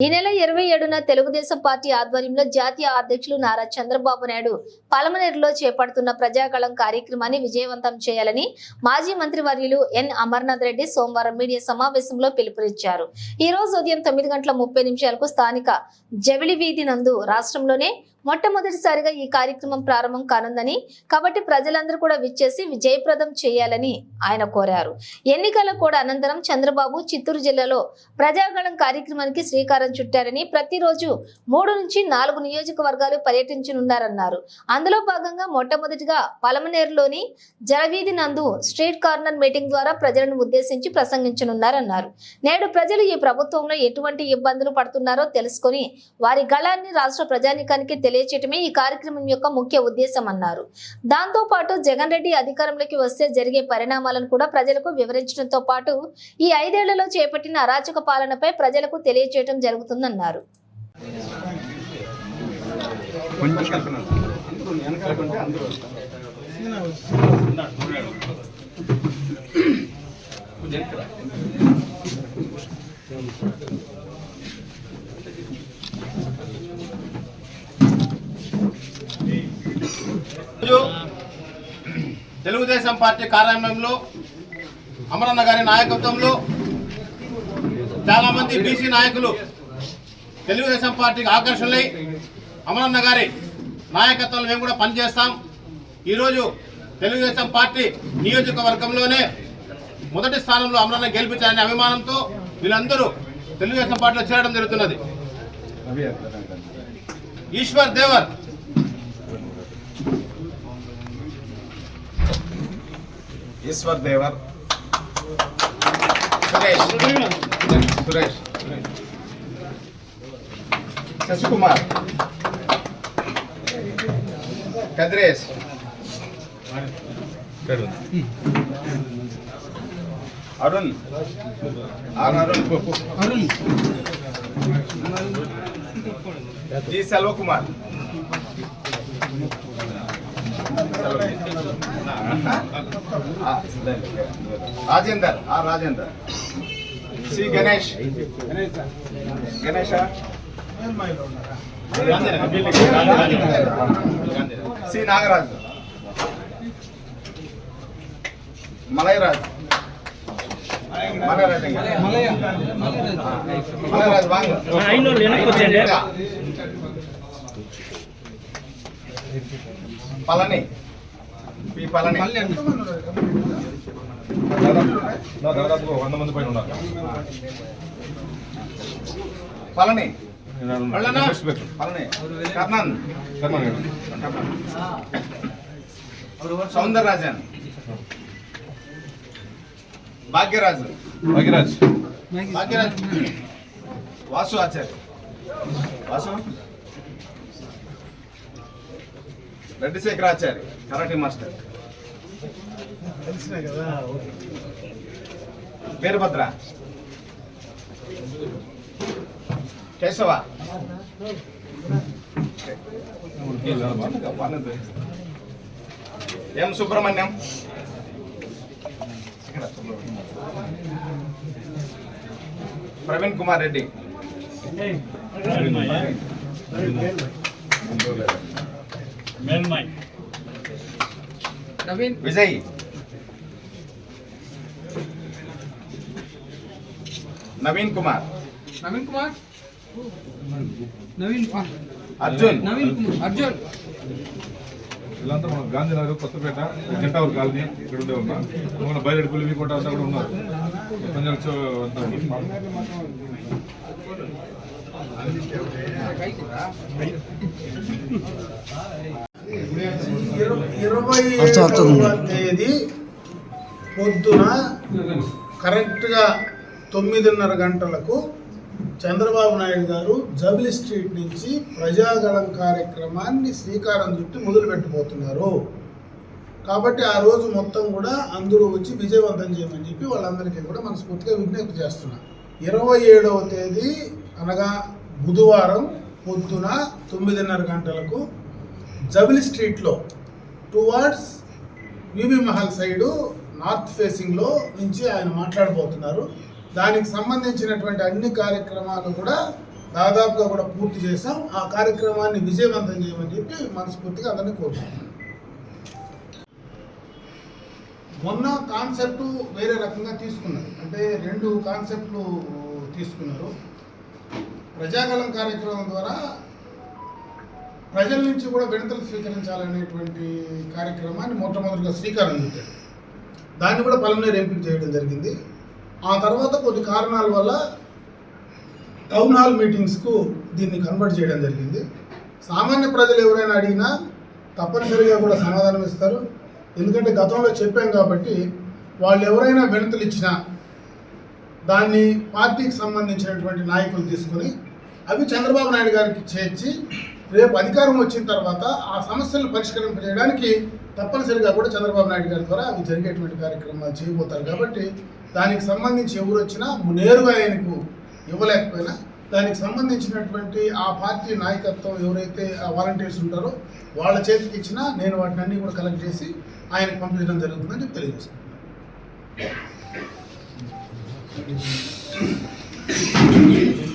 ఈ నెల ఇరవై ఏడున తెలుగుదేశం పార్టీ ఆధ్వర్యంలో జాతీయ అధ్యక్షులు నారా చంద్రబాబు నాయుడు పలమనేరులో చేపడుతున్న ప్రజాకళం కార్యక్రమాన్ని విజయవంతం చేయాలని మాజీ మంత్రి వర్యులు ఎన్ అమర్నాథ్ రెడ్డి సోమవారం మీడియా సమావేశంలో పిలుపునిచ్చారు. ఈ రోజు ఉదయం తొమ్మిది గంటల ముప్పై నిమిషాలకు స్థానిక జవిలి వీధి నందు రాష్ట్రంలోనే మొట్టమొదటిసారిగా ఈ కార్యక్రమం ప్రారంభం కానుందని కాబట్టి ప్రజలందరూ కూడా విచ్చేసి విజయప్రదం చేయాలని ఆయన కోరారు. ఎన్నికల కూడా అనంతరం చంద్రబాబు చిత్తూరు జిల్లాలో ప్రజాగళం కార్యక్రమానికి శ్రీకారం చుట్టారని ప్రతిరోజు మూడు నుంచి నాలుగు నియోజకవర్గాలు పర్యటించనున్నారన్నారు. అందులో భాగంగా మొట్టమొదటిగా పలమనేరులోని జలవీధి నందు స్ట్రీట్ కార్నర్ మీటింగ్ ద్వారా ప్రజలను ఉద్దేశించి ప్రసంగించనున్నారన్నారు. నేడు ప్రజలు ఈ ప్రభుత్వంలో ఎటువంటి ఇబ్బందులు పడుతున్నారో తెలుసుకొని వారి గళాన్ని రాష్ట్ర ప్రజానికానికి తెలియచేయటమే ఈ కార్యక్రమం యొక్క ముఖ్య ఉద్దేశం అన్నారు దాంతో పాటు జగన్ రెడ్డి అధికారంలోకి వస్తే జరిగే పరిణామాలను కూడా ప్రజలకు వివరించడంతో పాటు ఈ ఐదేళ్ళలో చేపట్టిన అరాచక పాలనపై ప్రజలకు తెలియచేయడం జరుగుతుందన్నారు ఈరోజు తెలుగుదేశం పార్టీ కార్యాలయంలో అమరన్న గారి నాయకత్వంలో చాలా మంది బీసీ నాయకులు తెలుగుదేశం పార్టీకి ఆకర్షణలై అమరన్న గారి నాయకత్వంలో మేము కూడా పనిచేస్తాం. ఈరోజు తెలుగుదేశం పార్టీ నియోజకవర్గంలోనే మొదటి స్థానంలో అమరన్న గెలిపించాలనే అభిమానంతో వీళ్ళందరూ తెలుగుదేశం పార్టీలో చేరడం జరుగుతున్నది. ఈశ్వర్ దేవర్ ఈశ్వర్ దేవర్ సురేష్ సురేష్ శశికుమార్ కద్రేష్ అరుణ్ ఆర్ అరుణ్ అరుణ్ జి సెల్వకుమార్ రాజేందర్ ఆ Rajender. C Ganesh. Ganesh? C Nagaraju. Malayaraj. Malayaraj. Malayaraj Vanga. Palani. P Palani దాదాపు వంద మంది పైన ఉన్నారు. పళ్ళనా? Palani Karnan. Karnataka Soundararajan. Bhagyaraju. Bhagyaraj. Bhagyaraj. Vasu Acharya. Vasu? Reddy Shekhar Acharya karate master. Veerabhadra. Keshava. M Subrahmanyam. Praveen Kumar Reddy. Vijay Naveen Kumar Naveen Kumar Naveen Arjun Naveen Kumar Arjun వీళ్ళంతా మన Gandhinagar Kothapeta జంటావూరు colony ఇక్కడ ఉండే ఉన్నా మన బయలుదేరి పులివి కోట అంతా కూడా ఉన్నారు. అంతా ఉన్నారు. ఇరవై ఏడవ తేదీ పొద్దున కరెక్ట్గా తొమ్మిదిన్నర గంటలకు చంద్రబాబు నాయుడు గారు జబిలి స్ట్రీట్ నుంచి ప్రజాగళం కార్యక్రమాన్ని శ్రీకారం చుట్టి మొదలు పెట్టబోతున్నారు కాబట్టి ఆ రోజు మొత్తం కూడా అందరూ వచ్చి విజయవంతం చేయమని చెప్పి వాళ్ళందరికీ కూడా మనస్ఫూర్తిగా విజ్ఞప్తి చేస్తున్నా. ఇరవై ఏడవ తేదీ అనగా బుధవారం పొద్దున తొమ్మిదిన్నర గంటలకు జబిలి స్ట్రీట్లో towards UB Mahal side north ఫేసింగ్లో నుంచి ఆయన మాట్లాడబోతున్నారు. దానికి సంబంధించినటువంటి అన్ని కార్యక్రమాలు కూడా దాదాపుగా కూడా పూర్తి చేసాం ఆ కార్యక్రమాన్ని విజయవంతం చేయమని చెప్పి మనస్ఫూర్తిగా అందరినీ కోరుతున్నాం. మొన్న కాన్సెప్ట్ వేరే రకంగా తీసుకున్నారు. అంటే రెండు కాన్సెప్ట్లు తీసుకున్నారు. ప్రజాగలం కార్యక్రమం ద్వారా ప్రజల నుంచి కూడా విడతలు స్వీకరించాలనేటువంటి కార్యక్రమాన్ని మొట్టమొదటిగా శ్రీకారం చుట్టారు. దాన్ని కూడా పలమనేరు ఎంపిక చేయడం జరిగింది. ఆ తర్వాత కొన్ని కారణాల వల్ల టౌన్ హాల్ మీటింగ్స్కు దీన్ని కన్వర్ట్ చేయడం జరిగింది. సామాన్య ప్రజలు ఎవరైనా అడిగినా తప్పనిసరిగా కూడా సమాధానం ఇస్తారు. ఎందుకంటే గతంలో చెప్పాం కాబట్టి వాళ్ళు ఎవరైనా వినతులు ఇచ్చినా దాన్ని పార్టీకి సంబంధించినటువంటి నాయకులు తీసుకొని అవి చంద్రబాబు నాయుడు గారికి చేర్చి రేపు అధికారం వచ్చిన తర్వాత ఆ సమస్యలను పరిష్కరింపజేయడానికి తప్పనిసరిగా కూడా చంద్రబాబు నాయుడు గారి ద్వారా అవి జరిగేటువంటి కార్యక్రమాలు చేయబోతారు కాబట్టి దానికి సంబంధించి ఎవరు వచ్చినా నేరుగా ఆయనకు ఇవ్వలేకపోయినా దానికి సంబంధించినటువంటి ఆ పార్టీ నాయకత్వం ఎవరైతే ఆ వాలంటీర్స్ ఉంటారో వాళ్ళ చేతికి ఇచ్చినా నేను వాటిని అన్ని కూడా కలెక్ట్ చేసి ఆయనకు పంపించడం జరుగుతుందని చెప్పి తెలియజేస్తున్నాను.